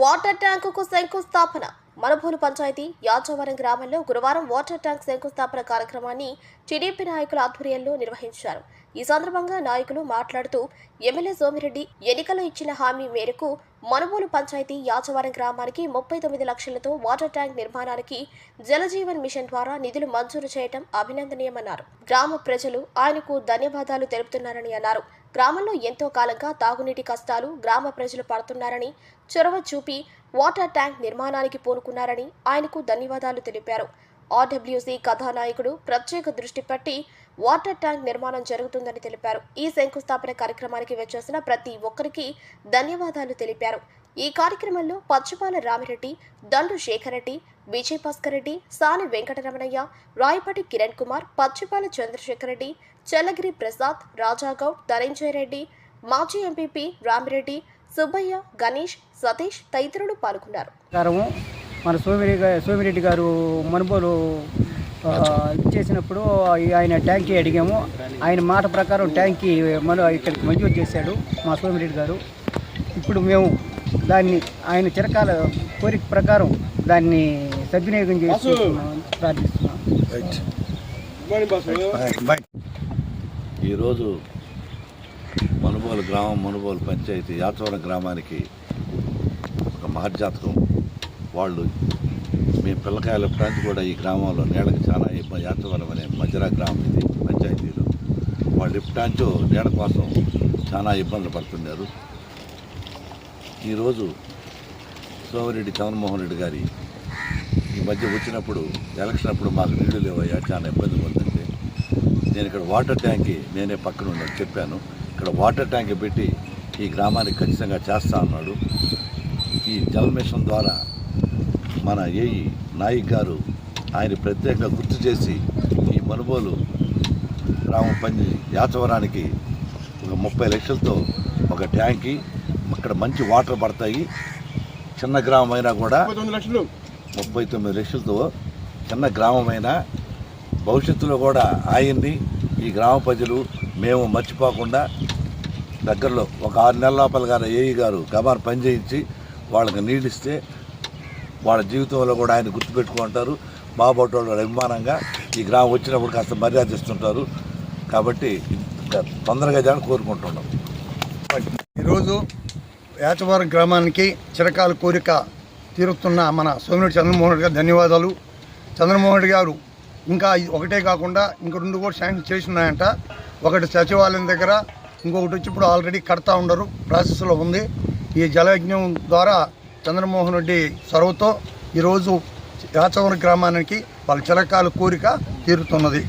Water ట్యాంకుకు శంకుస్థాపన. మరభూలు పంచాయతీ యాచవరం గ్రామంలో గురువారం వాటర్ ట్యాంక్ శంకుస్థాపన కార్యక్రమాన్ని టీడీపీ నాయకుల ఆధ్వర్యంలో నిర్వహించారు. ఈ సందర్భంగా నాయకులు మాట్లాడుతూ ఎమ్మెల్యే సోమిరెడ్డి ఎన్నికల్లో ఇచ్చిన హామీ మేరకు మనుబోలు పంచాయతీ యాచవరం గ్రామానికి ముప్పై తొమ్మిది లక్షలతో వాటర్ ట్యాంక్ నిర్మాణానికి జలజీవన్ మిషన్ ద్వారా నిధులు మంజూరు చేయడం అభినందనీయమన్నారు. గ్రామ ప్రజలు ఆయనకు ధన్యవాదాలు తెలుపుతున్నారని అన్నారు. గ్రామంలో ఎంతో కాలంగా తాగునీటి కష్టాలు గ్రామ ప్రజలు పడుతున్నారని చొరవ చూపి వాటర్ ట్యాంక్ నిర్మాణానికి పూనుకున్నారని ఆయనకు ధన్యవాదాలు తెలిపారు. ఆర్డబ్ల్యూసీ కథానాయకుడు ప్రత్యేక దృష్టి పెట్టి వాటర్ ట్యాంక్ నిర్మాణం జరుగుతుందని తెలిపారు. ఈ శంకుస్థాపన కార్యక్రమానికి వచ్చేసిన ప్రతి ఒక్కరికి ధన్యవాదాలు తెలిపారు. ఈ కార్యక్రమంలో పచ్చిపాల రామిరెడ్డి దండు శేఖర్ రెడ్డి విజయ్ భాస్కర్ రెడ్డి సాని వెంకటరమణయ్య రాయపాటి కిరణ్ కుమార్ పచ్చిపాల చంద్రశేఖర్ రెడ్డి చెల్లగిరి ప్రసాద్ రాజాగౌడ్ ధనంజయ రెడ్డి మాజీ ఎంపీపీ రామిరెడ్డి సుబ్బయ్య గణేష్ సతీష్ తదితరులు పాల్గొన్నారు. మన సోమిరెడ్డి సోమిరెడ్డి గారు మనుబోలు చేసినప్పుడు ఇచ్చేసినప్పుడు ఆయన ట్యాంకీ అడిగాము. ఆయన మాట ప్రకారం ట్యాంకీ మన ఇక్కడికి మంజూరు చేశాడు మా సోమిరెడ్డి గారు. ఇప్పుడు మేము దాన్ని ఆయన చిరకాల కోరిక ప్రకారం దాన్ని సద్వినియోగం చేసుకుంటున్నాం ప్రార్థిస్తున్నాం. ఈరోజు మనుబోలు గ్రామం మనుబోలు పంచాయతీ యాచవరం గ్రామానికి ఒక మహర్జాతకం. వాళ్ళు మీ పిల్లకాయల ప్రాంతి కూడా ఈ గ్రామంలో నీళ్ళకి చాలా ఇబ్బంది. యాచవరం అనే మధ్యరా గ్రామం ఇది పంచాయతీలో. వాళ్ళు ఇప్పటాంచో నీళ్ళ కోసం చాలా ఇబ్బందులు పడుతున్నారు. ఈరోజు సోమిరెడ్డి చంద్రమోహన్ రెడ్డి గారి మధ్య వచ్చినప్పుడు ఎలక్షన్ అప్పుడు మాకు నీళ్ళు లేవయ్యా చాలా ఇబ్బంది పడుతుంది నేను ఇక్కడ వాటర్ ట్యాంక్ నేనే పక్కన ఉన్నాను చెప్పాను. ఇక్కడ వాటర్ ట్యాంక్ పెట్టి ఈ గ్రామానికి ఖచ్చితంగా చేస్తా అన్నాడు. ఈ జల్ మిషన్ ద్వారా మన ఏఈ నాయక్ గారు ఆయన ప్రత్యేకంగా గుర్తు చేసి ఈ మనుబోలు గ్రామం పని యాచవరానికి ఒక ముప్పై లక్షలతో ఒక ట్యాంకి అక్కడ మంచి వాటర్ పడతాయి. చిన్న గ్రామం అయినా కూడా ముప్పై తొమ్మిది లక్షలతో చిన్న గ్రామమైన భవిష్యత్తులో కూడా ఆయన్ని ఈ గ్రామ ప్రజలు మేము మర్చిపోకుండా దగ్గరలో ఒక ఆరు నెలల లోపల గారు ఏఈ గారు గమార్ పనిచేయించి వాళ్ళకి నీళ్ళిస్తే వాళ్ళ జీవితంలో కూడా ఆయన గుర్తుపెట్టుకుంటారు. బాబోటోళ్ళు అభిమానంగా ఈ గ్రామం వచ్చినప్పుడు కాస్త మర్యాద ఇస్తుంటారు కాబట్టి తొందరగా జరగని కోరుకుంటున్నాం. ఈరోజు యాచవరం గ్రామానికి చిరకాల కోరిక తీరుతున్న మన సోమిరెడ్డి చంద్రమోహన్ రెడ్డి గారు ధన్యవాదాలు. చంద్రమోహన్ రెడ్డి గారు ఇంకా ఒకటే కాకుండా ఇంక రెండు కూడా శాంక్షన్ చేసి ఉన్నాయంట. ఒకటి సచివాలయం దగ్గర ఇంకొకటి వచ్చి ఇప్పుడు ఆల్రెడీ కడతా ఉండరు ప్రాసెస్లో ఉంది. ఈ జలయజ్ఞం ద్వారా చంద్రమోహన్ రెడ్డి చొరవతో ఈరోజు యాచవరం గ్రామానికి వాళ్ళ చిరకాల కోరిక తీరుతున్నది.